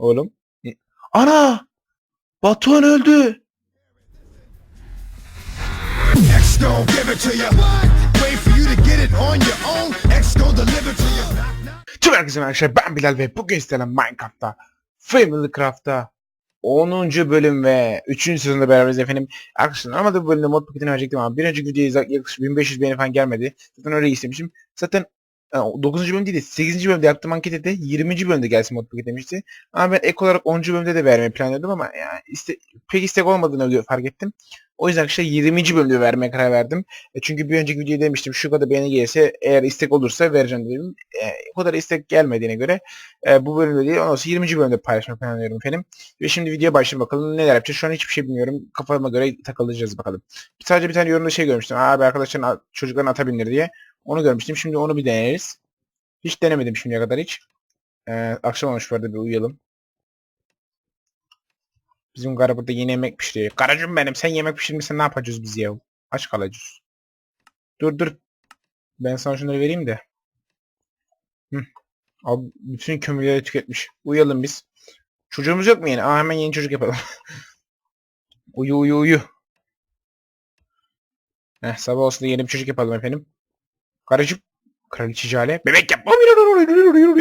Oğlum. Ana! Batuhan öldü. Tüm herkese arkadaşlar ben Bilal ve bugün sizlerle Minecraft'ta Family Craft'ta 10. bölüm ve 3. sezonda beraberiz efendim. Arkadaşlar normalde bu bölümde mod paketini verecektim ama bir önceki videoya yaklaşık 1500 beğeni falan gelmedi. Zaten öyle istemişim. Zaten 9. bölüm değil de 8. bölümde yaptığım ankette 20. bölümde gelsin mod paket demişti. Ama ben ek olarak 10. bölümde de vermeyi planlıyordum ama yani iste, pek istek olmadığını fark ettim. O yüzden işte 20. bölümde vermeye karar verdim. E çünkü bir önceki videoda demiştim şu kadar beğeni gelirse eğer istek olursa vereceğim dedim. E, o kadar istek gelmediğine göre e, bu bölümde değil ondan sonra 20. bölümde paylaşmayı planlıyorum efendim. Ve şimdi videoya başlayalım bakalım neler yapacağız. Şu an hiçbir şey bilmiyorum. Kafama göre takılacağız bakalım. Sadece bir tane yorumda şey görmüştüm. Abi arkadaşların a- çocukların ata bindir diye. Onu görmüştüm. Şimdi onu bir deneriz. Hiç denemedim şimdiye kadar hiç. E, akşam olmuş arada bir uyuyalım. Bizim karı burada yeni yemek pişiriyor. Karacım benim sen yemek pişirmişsen ne yapacağız biz ya? Aç kalacağız. Dur dur. Ben sana şunları vereyim de. Hı. Abi bütün kömürleri tüketmiş. Uyuyalım biz. Çocuğumuz yok mu yeni? Aa hemen yeni çocuk yapalım. uyu uyu uyu. Heh sabah olsun da yeni bir çocuk yapalım efendim. Karıcık. Kraliçe. Bebek yap.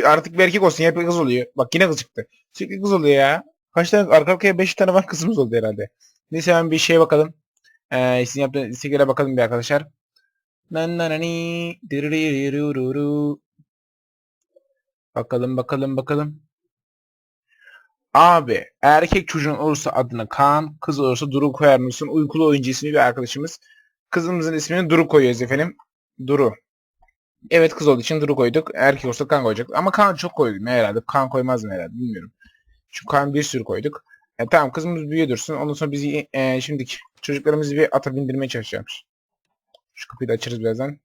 Artık bir erkek olsun. Hep kız oluyor. Bak yine kız çıktı. Sürekli kız oluyor ya. Kaç tane arka arkaya 5 tane var kızımız oldu herhalde. Neyse hemen bir şeye bakalım. Ee, sizin yaptığınız isteklere bakalım bir arkadaşlar. Bakalım bakalım bakalım. Abi erkek çocuğun olursa adını Kaan, kız olursa Duru koyar mısın? Uykulu oyuncu ismi bir arkadaşımız. Kızımızın ismini Duru koyuyoruz efendim. Duru. Evet kız olduğu için Duru koyduk. Erkek olursa Kaan koyacak. Ama Kaan çok koydum herhalde. Kaan koymaz mı herhalde bilmiyorum. Çünkü kan bir sürü koyduk. E, tamam kızımız büyüyor dursun. Ondan sonra bizi e, şimdiki çocuklarımızı bir ata bindirmeye çalışacakmış. Şu kapıyı da açarız birazdan.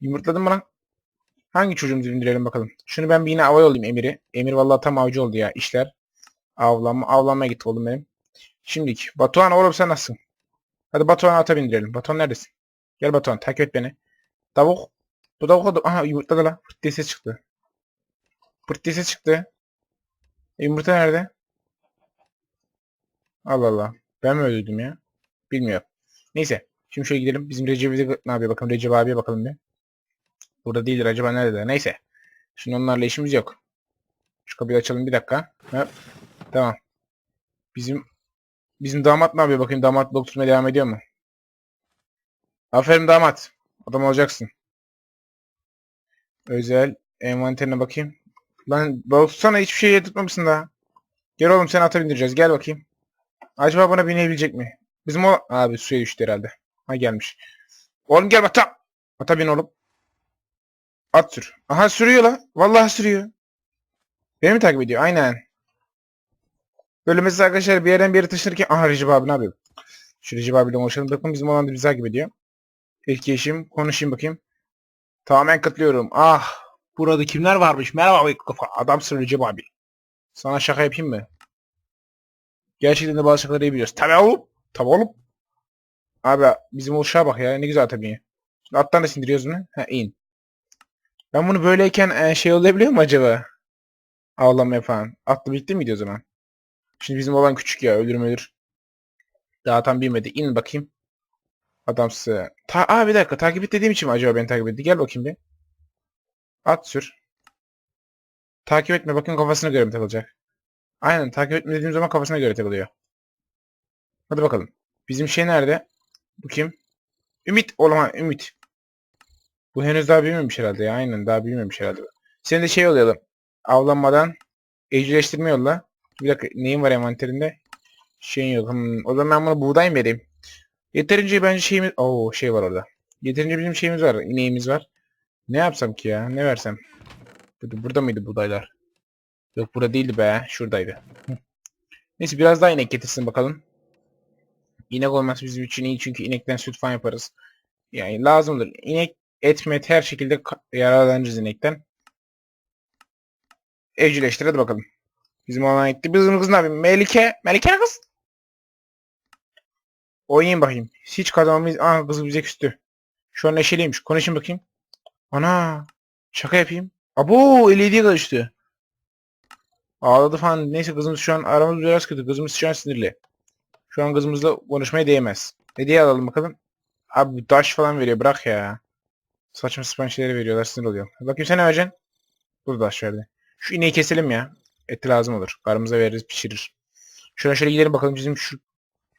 Yumurtladın mı lan? Hangi çocuğumuzu bindirelim bakalım. Şunu ben bir yine avay olayım Emir'i. Emir vallahi tam avcı oldu ya işler. Avlanma, avlanmaya gitti oğlum benim. Şimdiki. Batuhan oğlum sen nasılsın? Hadi Batuhan'ı ata bindirelim. Batuhan neredesin? Gel Batuhan takip et beni. Tavuk. Bu tavuk aha yumurtladı la. Pırt diye çıktı. Pırt diye ses çıktı. E, yumurta nerede? Allah Allah. Ben mi öldürdüm ya? Bilmiyorum. Neyse. Şimdi şöyle gidelim. Bizim Recep'e de ne yapıyor bakalım. Recep abiye bakalım bir. Burada değildir. Acaba nerede? Neyse. Şimdi onlarla işimiz yok. Şu kapıyı açalım bir dakika. Hop. Tamam. Bizim bizim damat ne yapıyor bakayım. Damat doktoruna devam ediyor mu? Aferin damat. Adam olacaksın. Özel envanterine bakayım. Lan balık tutsana hiçbir şey tutmamışsın daha. Gel oğlum seni ata bindireceğiz. Gel bakayım. Acaba buna binebilecek mi? Bizim o... Abi suya düştü herhalde. Ha gelmiş. Oğlum gel ata. Ata bin oğlum. At sür. Aha sürüyor la. Vallahi sürüyor. Beni mi takip ediyor? Aynen. Böyle mesela arkadaşlar bir yerden bir yere taşınırken... Aha Recep abi ne yapıyor? Şu Recep abiyle konuşalım. Bakın bizim olan da bizi takip ediyor. İlk eşim. Konuşayım bakayım. Tamamen katılıyorum. Ah. Burada kimler varmış? Merhaba bıyıklı kafa. Adamsın Recep abi. Sana şaka yapayım mı? Gerçekten de bazı şakaları iyi biliyoruz. Tabii oğlum. Tabii oğlum. Abi bizim uşağa bak ya. Ne güzel tabii. Şimdi attan da sindiriyoruz mu? Ha in. Ben bunu böyleyken e, şey olabiliyor mu acaba? Avlamaya falan. Atla birlikte miydi o zaman? Şimdi bizim olan küçük ya. Ölür ölür. Daha tam bilmedi. İn bakayım. Adamsı. Ta Aa bir dakika. Takip et dediğim için mi acaba beni takip etti? Gel bakayım bir. At sür. Takip etme bakın kafasına göre mi takılacak? Aynen takip etme dediğim zaman kafasına göre takılıyor. Hadi bakalım. Bizim şey nerede? Bu kim? Ümit. Oğlum Ümit. Bu henüz daha büyümemiş herhalde ya. Aynen daha büyümemiş herhalde. Senin de şey yollayalım. Avlanmadan evcilleştirme yolla. Bir dakika neyin var envanterinde? Şeyin yok. Hmm, o zaman ben buna buğday mı vereyim? Yeterince bence şeyimiz... Oo şey var orada. Yeterince bizim şeyimiz var. İneğimiz var. Ne yapsam ki ya? Ne versem? Burada, mıydı buğdaylar? Yok burada değildi be. Şuradaydı. Neyse biraz daha inek getirsin bakalım. İnek olması bizim için iyi çünkü inekten süt falan yaparız. Yani lazımdır. İnek etmet her şekilde yararlanırız inekten. Evcilleştir hadi bakalım. Bizim olan gitti. Bizim kız ne yapayım? Melike. Melike kız? Oynayayım bakayım. Hiç kazanmamız... Aa kız bize küstü. Şu an neşeliymiş. Konuşayım bakayım. Ana. Şaka yapayım. Abo 57'ye karıştı. Ağladı falan. Neyse kızımız şu an aramız biraz kötü. Kızımız şu an sinirli. Şu an kızımızla konuşmaya değmez. Hediye alalım bakalım. Abi daş falan veriyor. Bırak ya. Saçma sapan şeyleri veriyorlar. Sinir oluyor. Bakayım sen ne vereceksin? Burada daş verdi. Şu ineği keselim ya. Eti lazım olur. Karımıza veririz pişirir. Şuradan şöyle gidelim bakalım. Bizim şu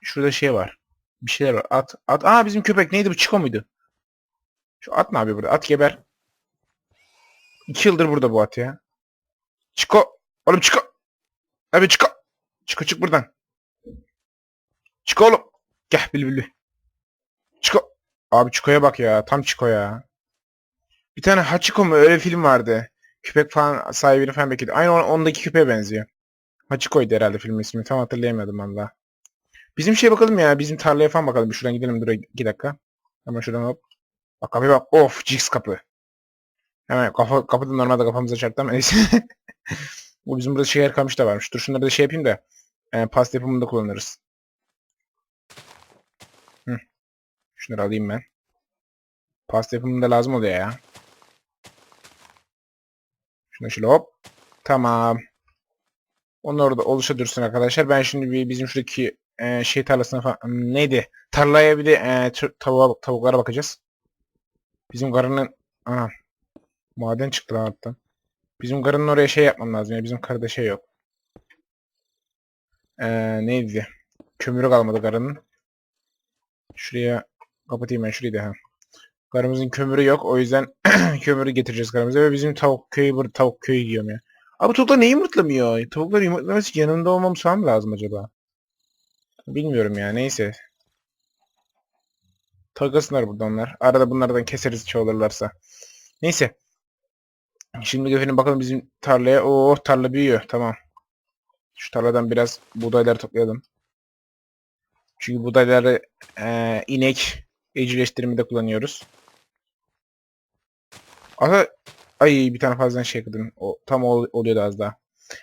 şurada şey var. Bir şeyler var. At. At. Aa bizim köpek neydi bu? Çiko muydu? Şu at ne yapıyor burada? At geber. İki yıldır burada bu at ya. Çiko. Oğlum Çiko. Abi Çiko. Çiko çık buradan. Çiko oğlum. Gel bülbülü. Çiko. Abi Çiko'ya bak ya. Tam Çiko ya. Bir tane Hachiko mu? Öyle film vardı. Köpek falan sahibini falan bekliyordu. Aynı on- ondaki köpeğe benziyor. Hachiko'ydu herhalde filmin ismi. Tam hatırlayamadım valla. Bizim şeye bakalım ya. Bizim tarlaya falan bakalım. Bir şuradan gidelim. Dur iki dakika. Hemen şuradan hop. Bak kapıya bak. Of Jigs kapı. Hemen kafa, kapıda normalde kafamıza çarptı neyse. Bu bizim burada şeker kamış da varmış. Dur şunları da şey yapayım da. E, pasta yapımında kullanırız. Hı. Şunları alayım ben. Pasta yapımında lazım oluyor ya. Şunu şöyle hop. Tamam. Onlar orada oluşa dursun arkadaşlar. Ben şimdi bir bizim şuradaki şey tarlasına falan neydi? Tarlaya bir de e, tavuğa, tavuklara bakacağız. Bizim karının ana maden çıktı lan hatta. Bizim karının oraya şey yapmam lazım ya. Bizim karıda şey yok. E, neydi? Kömürü kalmadı karının. Şuraya kapatayım ben şurayı da ha. Karımızın kömürü yok. O yüzden kömürü getireceğiz karımıza ve bizim tavuk köyü burada tavuk köyü yiyorum ya. Abi tavuklar niye yumurtlamıyor? Tavuklar yumurtlaması yanında olmamız falan mı lazım acaba? Bilmiyorum ya neyse. Takılsınlar burada onlar. Arada bunlardan keseriz çoğalırlarsa. Neyse. Şimdi efendim bakalım bizim tarlaya. Oo tarla büyüyor. Tamam. Şu tarladan biraz buğdayları toplayalım. Çünkü buğdayları eee, inek evcilleştirmede kullanıyoruz. Aslında ay bir tane fazladan şey kırdım. O tam ol, oluyordu az daha.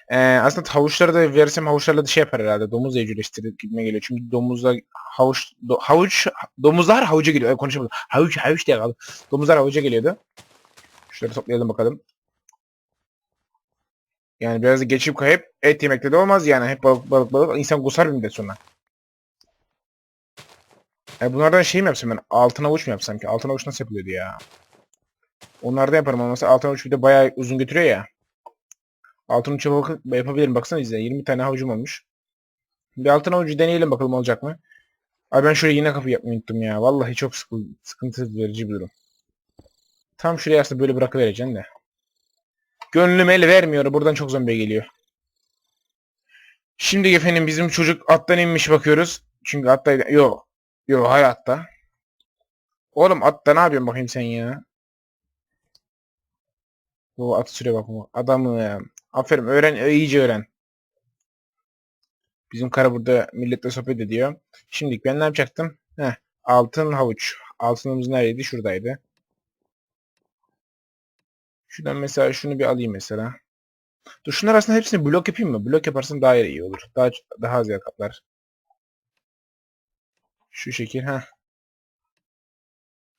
Ee, aslında havuçları da verirsem havuçlarla da şey yapar herhalde. Domuz evcilleştirir gitme geliyor. Çünkü domuzlar havuç do, havuç domuzlar havuca geliyor. Ay, konuşamadım. Havuç havuç diye kaldı. Domuzlar havuca geliyordu. Şunları toplayalım bakalım. Yani biraz da geçip kayıp et yemekte de olmaz yani. Hep balık balık balık. İnsan kusar bir müddet sonra. E bunlardan şey mi yapsam ben? Altın avuç mu yapsam ki? Altın avuç nasıl yapılıyordu ya? Onlarda yaparım ama mesela altın avuç bir de bayağı uzun götürüyor ya. Altın avuç yapab- yapabilirim. Baksana izle. 20 tane avucum olmuş. Bir altın avucu deneyelim bakalım olacak mı? Ay ben şuraya yine kapı yapmayı unuttum ya. Vallahi çok sıkı, sıkıntı verici bir durum. Tam şuraya aslında böyle bırakıvereceğim de. Gönlüm el vermiyor. Buradan çok zombi geliyor. Şimdi efendim bizim çocuk attan inmiş bakıyoruz. Çünkü atta... Yok. Yok hayatta. Oğlum atta ne yapıyorsun bakayım sen ya? Bu at süre bakımı. Adamı aferin öğren iyice öğren. Bizim karı burada milletle sohbet ediyor. Şimdi ben ne yapacaktım? Heh, altın havuç. Altınımız neredeydi? Şuradaydı. Şuradan mesela şunu bir alayım mesela. Dur şunlar aslında hepsini blok yapayım mı? Blok yaparsam daha iyi olur. Daha daha az yer kaplar. Şu şekil ha.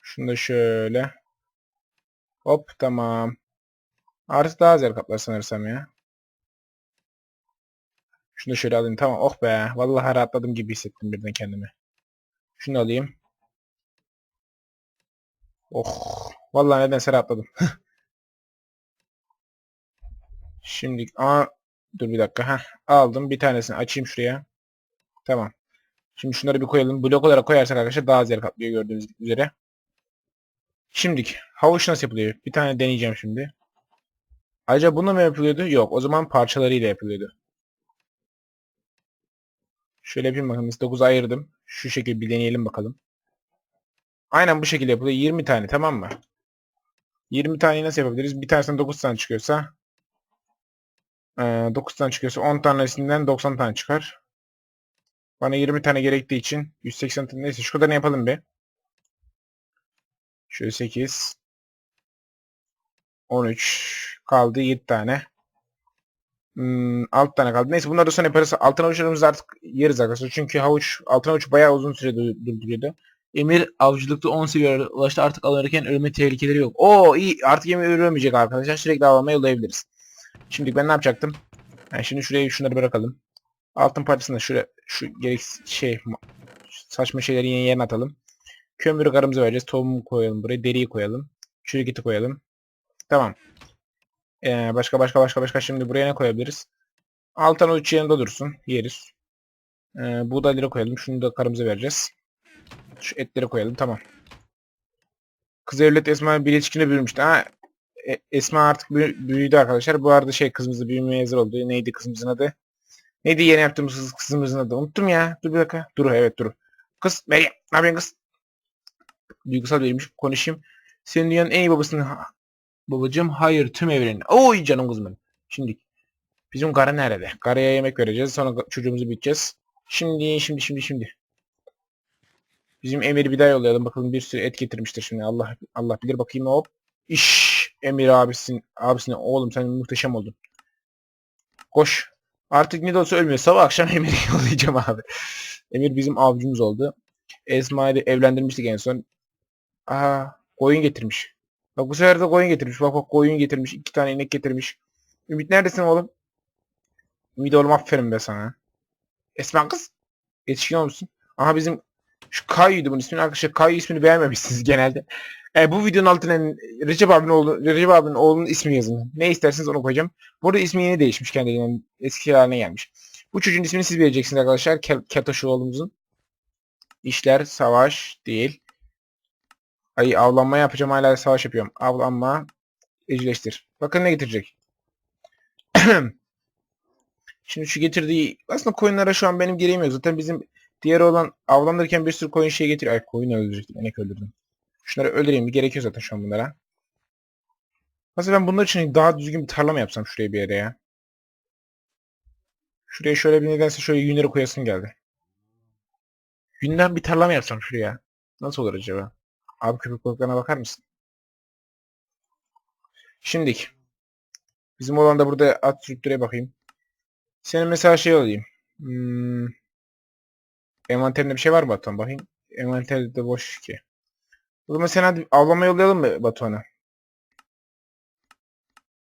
Şunu da şöyle. Hop tamam. Artık daha az yer kaplar sanırsam ya. Şunu da şöyle alayım. Tamam. Oh be. Vallahi rahatladım gibi hissettim birden kendimi. Şunu alayım. Oh. Vallahi nedense rahatladım. Şimdi aa dur bir dakika. ha Aldım. Bir tanesini açayım şuraya. Tamam. Şimdi şunları bir koyalım. Blok olarak koyarsak arkadaşlar daha az yer kaplıyor gördüğünüz üzere. Şimdilik havuç nasıl yapılıyor? Bir tane deneyeceğim şimdi. Acaba bununla mı yapılıyordu? Yok. O zaman parçalarıyla yapılıyordu. Şöyle yapayım bakalım. 9 ayırdım. Şu şekilde bir deneyelim bakalım. Aynen bu şekilde yapılıyor. 20 tane tamam mı? 20 taneyi nasıl yapabiliriz? Bir tanesinden 9 tane çıkıyorsa 9 tane çıkıyorsa 10 tanesinden 90 tane çıkar. Bana 20 tane gerektiği için 180 tane neyse şu kadarını yapalım bir. Şöyle 8 13 kaldı 7 tane. Hmm, 6 tane kaldı. Neyse bunları da sonra yaparız. Altın avuçlarımızı artık yeriz arkadaşlar. Çünkü havuç, altın avuç bayağı uzun süre dur- durduruyordu. Emir avcılıkta 10 seviyeye ulaştı. Artık alınırken ölme tehlikeleri yok. Oo iyi. Artık Emir ölmeyecek arkadaşlar. Sürekli avlamaya yollayabiliriz. Şimdi ben ne yapacaktım? Yani şimdi şuraya şunları bırakalım. Altın parçasını şuraya şu gereksiz şey ma- saçma şeyleri yeni yerine atalım. Kömürü karımıza vereceğiz. Tohumu koyalım buraya. Deriyi koyalım. Çürük eti koyalım. Tamam. Ee, başka başka başka başka şimdi buraya ne koyabiliriz? Altın uç yanında dursun. Yeriz. Ee, buğdayları koyalım. Şunu da karımıza vereceğiz. Şu etleri koyalım. Tamam. Kız evlet Esma bir ilişkine bürünmüştü. Ha, e- Esma artık büyü- büyüdü arkadaşlar. Bu arada şey kızımız da büyümeye hazır oldu. Neydi kızımızın adı? Neydi yeni yaptığımız kız- kızımızın adı? Unuttum ya. Dur bir dakika. Dur evet dur. Kız Meryem. Ne yapıyorsun kız? Duygusal biriymiş. Konuşayım. Senin dünyanın en iyi babasını... Babacım hayır tüm evrenin. Oy canım kızım benim. Şimdi bizim karı nerede? Karıya yemek vereceğiz. Sonra çocuğumuzu biteceğiz. Şimdi şimdi şimdi şimdi. Bizim Emir'i bir daha yollayalım. Bakalım bir sürü et getirmiştir şimdi. Allah Allah bilir bakayım hop. İş Emir abisin abisine oğlum sen muhteşem oldun. Koş. Artık ne de olsa ölmüyor. Sabah akşam Emir'i yollayacağım abi. Emir bizim avcumuz oldu. Esma'yı evlendirmiştik en son. Aa koyun getirmiş. Bak bu sefer de koyun getirmiş. Bak bak koyun getirmiş. iki tane inek getirmiş. Ümit neredesin oğlum? Ümit oğlum aferin be sana. Esma kız. Yetişkin olmuşsun. Aha bizim şu Kayu'ydu bunun ismini arkadaşlar. Kayu ismini beğenmemişsiniz genelde. E, bu videonun altına Recep abinin oğlu, Recep abinin oğlunun ismini yazın. Ne isterseniz onu koyacağım. Burada ismi yeni değişmiş kendiliğinden. Eski haline gelmiş. Bu çocuğun ismini siz vereceksiniz arkadaşlar. Ketoşu oğlumuzun. İşler savaş değil. Ay avlanma yapacağım hala savaş yapıyorum. Avlanma evcilleştir. Bakın ne getirecek. Şimdi şu getirdiği aslında koyunlara şu an benim gereğim yok. Zaten bizim diğer olan avlanırken bir sürü koyun şey getiriyor. Ay koyun öldürecektim. Enek öldürdüm. Şunları öldüreyim. Bir gerekiyor zaten şu an bunlara. Aslında ben bunlar için daha düzgün bir tarla mı yapsam şuraya bir yere ya? Şuraya şöyle bir nedense şöyle yünleri koyasın geldi. Yünden bir tarla mı yapsam şuraya? Nasıl olur acaba? Abi köpek balıklarına bakar mısın? Şimdilik. Bizim olan da burada at sürüktüre bakayım. Senin mesela şey olayım. Hmm. Envanterinde bir şey var mı Batuhan? Bakayım. Envanterde de boş ki. O zaman sen hadi avlama yollayalım mı Batuhan'a?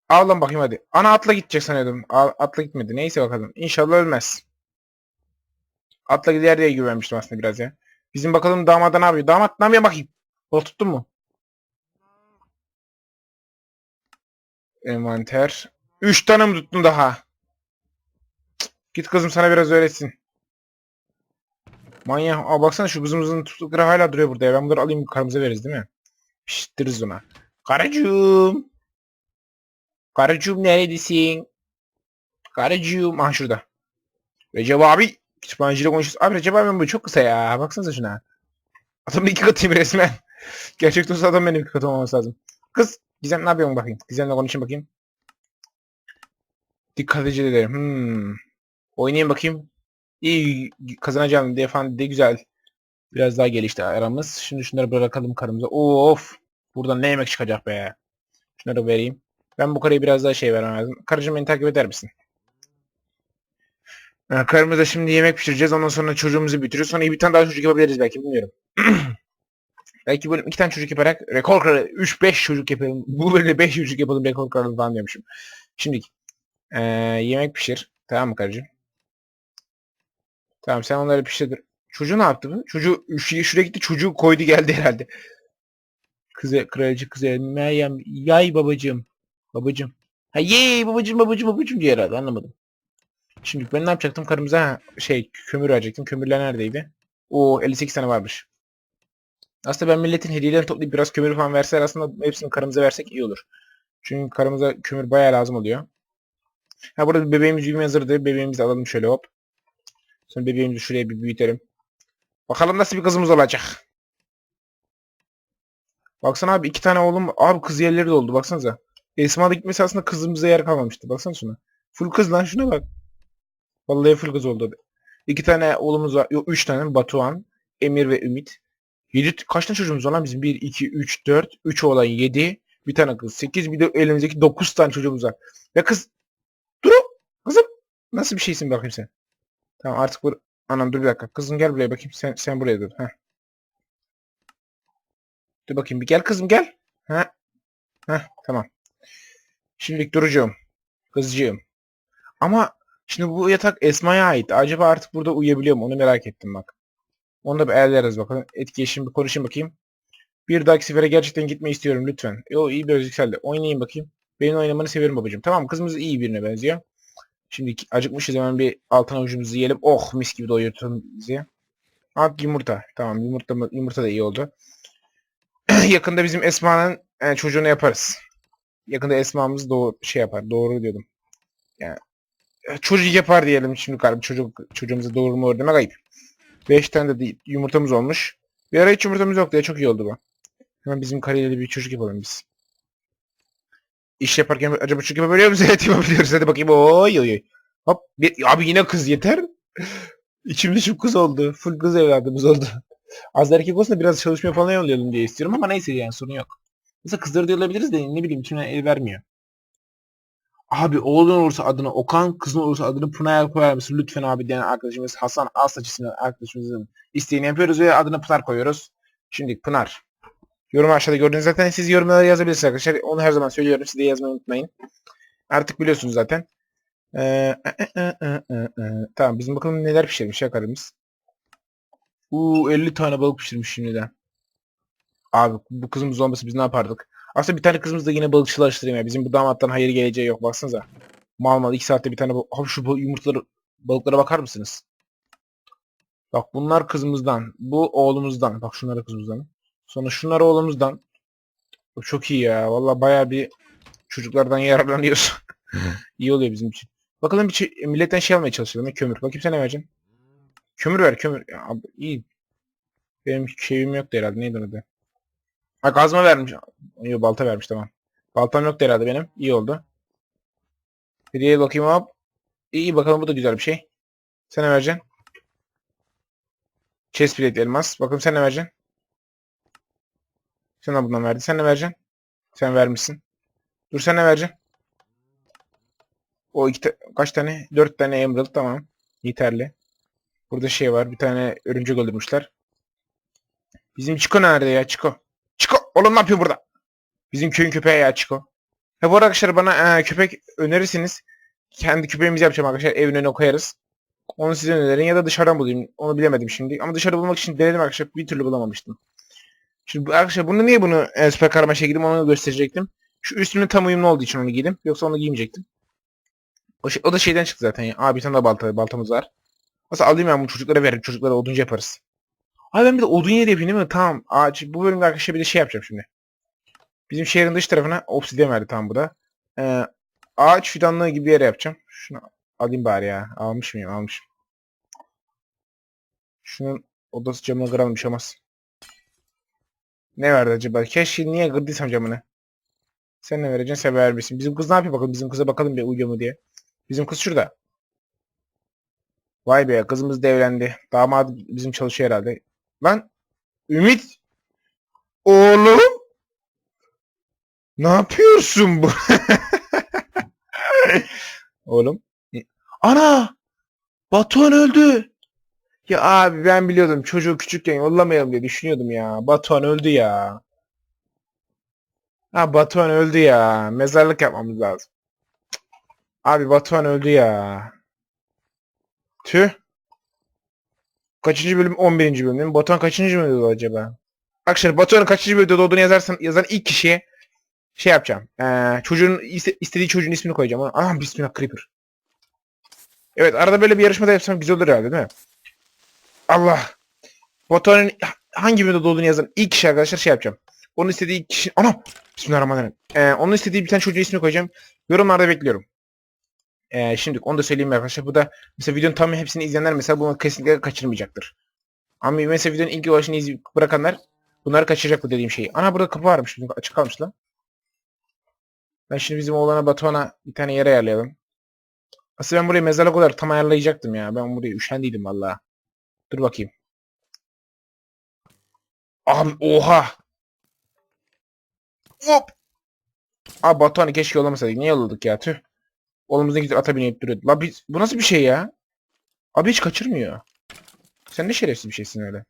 Avlan bakayım hadi. Ana atla gidecek sanıyordum. Atla gitmedi. Neyse bakalım. İnşallah ölmez. Atla gider diye güvenmiştim aslında biraz ya. Bizim bakalım damada ne yapıyor? Damat ne yapıyor bakayım. Bol tuttun mu? Envanter. Üç tane mi tuttun daha? Cık, Git kızım sana biraz öğretsin. Manyak. Aa baksana şu kızımızın tuttukları hala duruyor burada ya. Ben bunları alayım karımıza veririz değil mi? Piştiririz ona. Karıcığım. Karıcığım neredesin? Karıcığım. Aha şurada. Recep abi. Kütüphaneciyle konuşuyoruz. Abi Recep abi bu çok kısa ya. Baksanıza şuna. Adamın iki katıyım resmen. Gerçekten olsa adam benim katım olması lazım. Kız. Gizem ne yapıyorsun bakayım. Gizem'le konuşayım bakayım. Dikkat edici derim. Hmm. Oynayayım bakayım. İyi kazanacağım diye falan de güzel. Biraz daha gelişti aramız. Şimdi şunları bırakalım karımıza. Of. Buradan ne yemek çıkacak be. Şunları vereyim. Ben bu karıyı biraz daha şey vermem lazım. Karıcığım beni takip eder misin? Karımıza şimdi yemek pişireceğiz. Ondan sonra çocuğumuzu bitiriyoruz. Sonra bir tane daha çocuk yapabiliriz belki bilmiyorum. belki böyle iki tane çocuk yaparak rekor kırarı 3-5 çocuk yapalım. Bu böyle 5 çocuk yapalım rekor kırarı falan diyormuşum. Şimdi eee, yemek pişir. Tamam mı karıcığım? Tamam sen onları pişir. Çocuğu ne yaptı bu? Çocuğu şu- şuraya gitti çocuğu koydu geldi herhalde. Kızı kraliçe kızı Meryem yay babacığım. Babacığım. Ha yey babacığım babacığım babacığım diye herhalde anlamadım. Şimdi ben ne yapacaktım karımıza şey kömür verecektim. Kömürler neredeydi? O 58 tane varmış. Aslında ben milletin hediyelerini toplayıp biraz kömür falan verseler aslında hepsini karımıza versek iyi olur. Çünkü karımıza kömür bayağı lazım oluyor. Ha burada bebeğimiz büyümeye hazırdı. Bebeğimizi alalım şöyle hop. Sonra bebeğimizi şuraya bir büyütelim. Bakalım nasıl bir kızımız olacak. Baksana abi iki tane oğlum abi kız yerleri de oldu baksanıza. Esma'da gitmesi aslında kızımıza yer kalmamıştı. Baksana şuna. Full kız lan şuna bak. Vallahi full kız oldu. İki tane oğlumuz var. Yok üç tane. Batuhan, Emir ve Ümit. Yedi, kaç tane çocuğumuz var lan bizim? Bir, iki, üç, dört. Üç oğlan yedi. Bir tane kız. Sekiz. Bir de elimizdeki dokuz tane çocuğumuz var. Ya kız. Dur. Kızım. Nasıl bir şeysin bakayım sen? Tamam artık bu... Anam dur bir dakika. Kızım gel buraya bakayım. Sen sen buraya dur. Heh. Dur bakayım bir gel kızım gel. Ha. Heh tamam. Şimdilik duracağım. Kızcığım. Ama şimdi bu yatak Esma'ya ait. Acaba artık burada uyuyabiliyor mu? Onu merak ettim bak. Onu da bir ayarlarız bakalım. Etkileşim bir konuşayım bakayım. Bir dahaki sefere gerçekten gitmeyi istiyorum lütfen. Yo iyi bir yükseldi. Oynayayım bakayım. Benim oynamanı seviyorum babacığım. Tamam kızımız iyi birine benziyor. Şimdi acıkmışız hemen bir altın avucumuzu yiyelim. Oh mis gibi doyurtun bizi. At yumurta. Tamam yumurta, yumurta da iyi oldu. Yakında bizim Esma'nın e, çocuğunu yaparız. Yakında Esma'mız doğru şey yapar. Doğru diyordum. Yani e, çocuk yapar diyelim şimdi kardeşim. Çocuk çocuğumuzu doğurma demek ayıp. 5 tane de yumurtamız olmuş. Bir ara hiç yumurtamız yoktu ya çok iyi oldu bu. Hemen bizim da bir çocuk yapalım biz. İş yaparken acaba çocuk yapabiliyor muyuz? Evet yapabiliyoruz. Hadi bakayım. Oy oy oy. Hop. Bir, abi yine kız yeter. İçim dışım kız oldu. Full kız evladımız oldu. Az erkek olsa da biraz çalışmaya falan yollayalım diye istiyorum ama neyse yani sorun yok. Mesela kızları da yollayabiliriz de ne bileyim içimden el vermiyor. Abi oğlun olursa adını Okan, kızın olursa adını Pınar koyar mısın? Lütfen abi diyen arkadaşımız Hasan Alsaç isimli arkadaşımızın isteğini yapıyoruz ve adını Pınar koyuyoruz. Şimdi Pınar. Yorum aşağıda gördüğünüz zaten siz yorumlara yazabilirsiniz arkadaşlar. Onu her zaman söylüyorum. Siz de yazmayı unutmayın. Artık biliyorsunuz zaten. Ee, e, e, e, e, e. Tamam bizim bakalım neler pişirmiş ya karımız. Uuu 50 tane balık pişirmiş şimdiden. Abi bu kızımız olmasa biz ne yapardık? Aslında bir tane kızımız da yine balıkçılaştırayım ya. Bizim bu damattan hayır geleceği yok. Baksanıza. Mal mal 2 saatte bir tane bal- Abi şu bu yumurtaları balıklara bakar mısınız? Bak bunlar kızımızdan. Bu oğlumuzdan. Bak şunlara kızımızdan. Sonra şunlar oğlumuzdan. Bu çok iyi ya. Valla baya bir çocuklardan yararlanıyoruz. iyi oluyor bizim için. Bakalım bir milletten şey almaya çalışalım. ya, Kömür. Bakayım sen ne vereceksin? Kömür ver kömür. Ya, abi, iyi. Benim şeyim yoktu herhalde. Neydi adı? Ha kazma vermiş. Yok balta vermiş tamam. Baltam yoktu herhalde benim. İyi oldu. Hediyeye bakayım hop. İyi bakalım bu da güzel bir şey. Sen ne vereceksin? Chest plate elmas. Bakalım sen ne vereceksin? Sen de bundan verdin. Sen ne vereceksin? Sen vermişsin. Dur sen ne vereceksin? O iki ta- kaç tane? Dört tane emerald tamam. Yeterli. Burada şey var. Bir tane örümcek öldürmüşler. Bizim Chico nerede ya Chico? Oğlum ne yapıyor burada? Bizim köyün köpeği ya Chico. Ha bu arkadaşlar bana e, köpek önerirseniz kendi köpeğimizi yapacağım arkadaşlar. Evin önüne koyarız. Onu size önerin ya da dışarıdan bulayım. Onu bilemedim şimdi. Ama dışarı bulmak için denedim arkadaşlar. Bir türlü bulamamıştım. Şimdi arkadaşlar bunu niye bunu e, süper karmaşa giydim onu gösterecektim. Şu üstümle tam uyumlu olduğu için onu giydim. Yoksa onu giymeyecektim. O, şey- o da şeyden çıktı zaten ya. Aa bir tane daha balta, baltamız var. Aslında alayım ben bunu çocuklara veririm. Çocuklara oduncu yaparız. Abi ben bir de odun yeri yapayım değil mi? Tamam. Ağaç. Bu bölümde arkadaşlar bir de şey yapacağım şimdi. Bizim şehrin dış tarafına obsidyen verdi tam bu da. Ee, ağaç fidanlığı gibi bir yere yapacağım. Şunu alayım bari ya. Almış mıyım? Almışım. Şunun odası camını kıralım bir şey olmaz. Ne verdi acaba? Keşke niye kırdıysam camını. Sen ne vereceksin? Sen verir misin? Bizim kız ne yapıyor bakalım? Bizim kıza bakalım bir uyuyor mu diye. Bizim kız şurada. Vay be kızımız da evlendi. Damat bizim çalışıyor herhalde. Lan Ümit oğlum ne yapıyorsun bu? oğlum. Ana! Batuhan öldü. Ya abi ben biliyordum çocuğu küçükken yollamayalım diye düşünüyordum ya. Batuhan öldü ya. Ha Batuhan öldü ya. Mezarlık yapmamız lazım. Abi Batuhan öldü ya. Tüh. Kaçıncı bölüm? 11. bölüm? Batuhan kaçıncı bölümde acaba? Arkadaşlar Batuhan'ın kaçıncı bölümde doğduğunu yazarsan, yazan ilk kişiye şey yapacağım. Ee, çocuğun iste- istediği çocuğun ismini koyacağım. Aha bismillah Creeper. Evet arada böyle bir yarışmada yapsam güzel olur herhalde değil mi? Allah. Batuhan'ın hangi bölümde doğduğunu yazan ilk kişi arkadaşlar şey yapacağım. Onun istediği kişi... Ana! Bismillahirrahmanirrahim. Ee, onun istediği bir tane çocuğun ismini koyacağım. Yorumlarda bekliyorum. Ee, şimdi onu da söyleyeyim arkadaşlar. Bu da mesela videonun tam hepsini izleyenler mesela bunu kesinlikle kaçırmayacaktır. Ama mesela videonun ilk başını izleyip bırakanlar bunları kaçıracak bu dediğim şeyi. Ana burada kapı varmış. Açık kalmış lan. Ben şimdi bizim oğlana Batuhan'a bir tane yer ayarlayalım. Aslında ben burayı mezarlık olarak tam ayarlayacaktım ya. Ben burayı üşendiydim valla. Dur bakayım. Abi oha. Hop. Abi Batuhan'ı keşke yollamasaydık. Niye yolladık ya? Tüh. Oğlumuz ne gidip ata binip duruyordu. La biz, bu nasıl bir şey ya? Abi hiç kaçırmıyor. Sen ne şerefsiz bir şeysin öyle.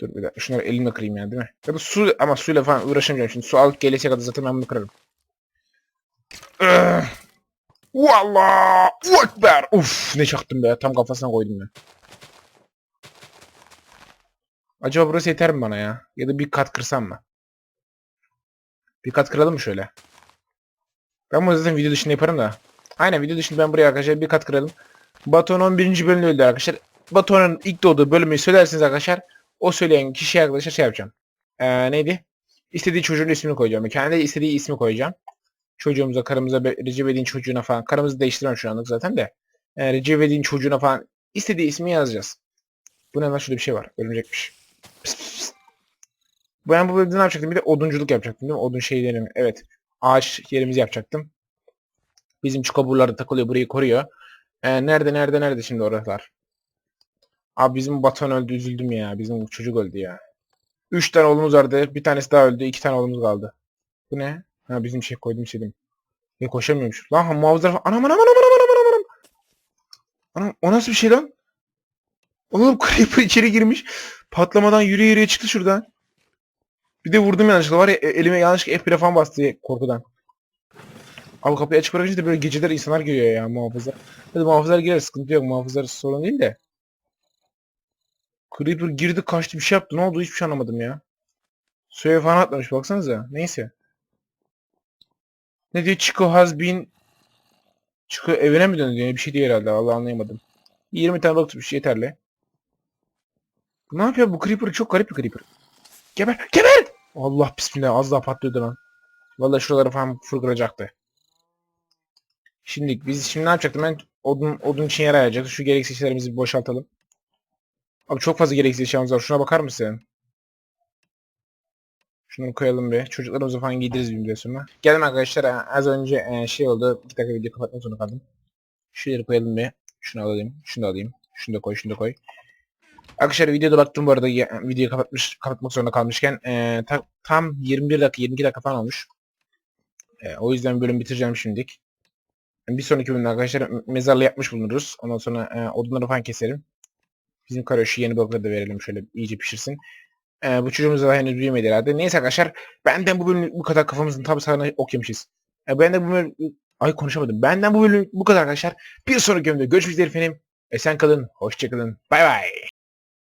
Dur bir dakika. Şunları elimle kırayım yani değil mi? Ya da su ama suyla falan uğraşamayacağım şimdi. Su alıp gelese kadar zaten ben bunu kırarım. Wallah! Ekber! Uf ne çaktım be. Tam kafasına koydum ya. Acaba burası yeter mi bana ya? Ya da bir kat kırsam mı? Bir kat kıralım mı şöyle? Ben bunu zaten video dışında yaparım da. Aynen video dışında ben buraya arkadaşlar bir kat kıralım. Batuhan 11. bölümde öldü arkadaşlar. Batuhan'ın ilk doğduğu bölümü söylerseniz arkadaşlar o söyleyen kişiye arkadaşlar şey yapacağım. Ee, neydi? İstediği çocuğun ismini koyacağım. Kendi istediği ismi koyacağım. Çocuğumuza, karımıza, Recep İvedik'in çocuğuna falan. Karımızı değiştirmem şu anlık zaten de. Ee, Recep İvedik'in çocuğuna falan istediği ismi yazacağız. Bu ne lan şurada bir şey var. Örümcekmiş. Pıs pıs. Ben bu bölümde ne yapacaktım? Bir de odunculuk yapacaktım değil mi? Odun şeylerini. Evet. Ağaç yerimizi yapacaktım. Bizim çukaburlar takılıyor. Burayı koruyor. Ee, nerede nerede nerede şimdi oralar? Abi bizim Batuhan öldü üzüldüm ya. Bizim çocuk öldü ya. Üç tane oğlumuz vardı. Bir tanesi daha öldü. iki tane oğlumuz kaldı. Bu ne? Ha bizim şey koydum şeydim. Ya koşamıyormuş. Lan falan. Anam anam anam anam anam anam anam. Anam o nasıl bir şey lan? Oğlum Creeper içeri girmiş. Patlamadan yürüye yürüye çıktı şuradan. Bir de vurdum yanlışlıkla var ya e- elime yanlışlıkla F1'e falan bastı korkudan. Abi kapıyı açık bırakınca da böyle geceler insanlar geliyor ya muhafızlar. Hadi muhafızlar girer sıkıntı yok muhafızlar sorun değil de. Creeper girdi kaçtı bir şey yaptı ne oldu hiçbir şey anlamadım ya. Suya falan atlamış baksanıza neyse. Ne diyor Chico has been Chico evine mi döndü diyor bir şey diyor herhalde vallahi anlayamadım. 20 tane balık tutmuş yeterli. Ne yapıyor bu Creeper çok garip bir Creeper. Geber geber! Allah bismillah az daha patlıyordu lan. Vallahi şuraları falan fırgıracaktı. Şimdi biz şimdi ne yapacaktım ben odun odun için yer ayıracaktık. Şu gereksiz şeylerimizi boşaltalım. Abi çok fazla gereksiz eşyamız var. Şuna bakar mısın? Şunu koyalım bir. Çocuklarımızı falan giydiririz bir sonra. Geldim arkadaşlar. Az önce e, şey oldu. Bir dakika video kapatmak zorunda kaldım. Şunları koyalım bir. Şunu alayım. Şunu da alayım. Şunu da koy. Şunu da koy. Arkadaşlar videoda baktım bu arada ya- videoyu kapatmış, kapatmak zorunda kalmışken e, ta- tam 21 dakika 22 dakika falan olmuş. E, o yüzden bölüm bitireceğim şimdilik. Bir sonraki bölümde arkadaşlar me- mezarlığı yapmış bulunuruz. Ondan sonra e, odunları falan keserim. Bizim kara şu yeni balıkları verelim şöyle iyice pişirsin. E, bu çocuğumuz da henüz büyümedi herhalde. Neyse arkadaşlar benden bu bölüm bu kadar kafamızın tam sağına ok yemişiz. E, benden bu bölüm... Ay konuşamadım. Benden bu bölüm bu kadar arkadaşlar. Bir sonraki bölümde görüşmek üzere efendim. Esen kalın. Hoşçakalın. Bay bay.